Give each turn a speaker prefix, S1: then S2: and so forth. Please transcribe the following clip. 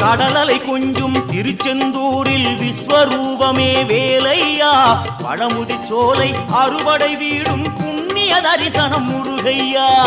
S1: கடலலை கொஞ்சும் திருச்செந்தூரில் விஸ்வரூபமே வேலையா? பழமுதிச்சோலை அறுவடை வீடும் புண்ணிய தரிசனம் முருகையா?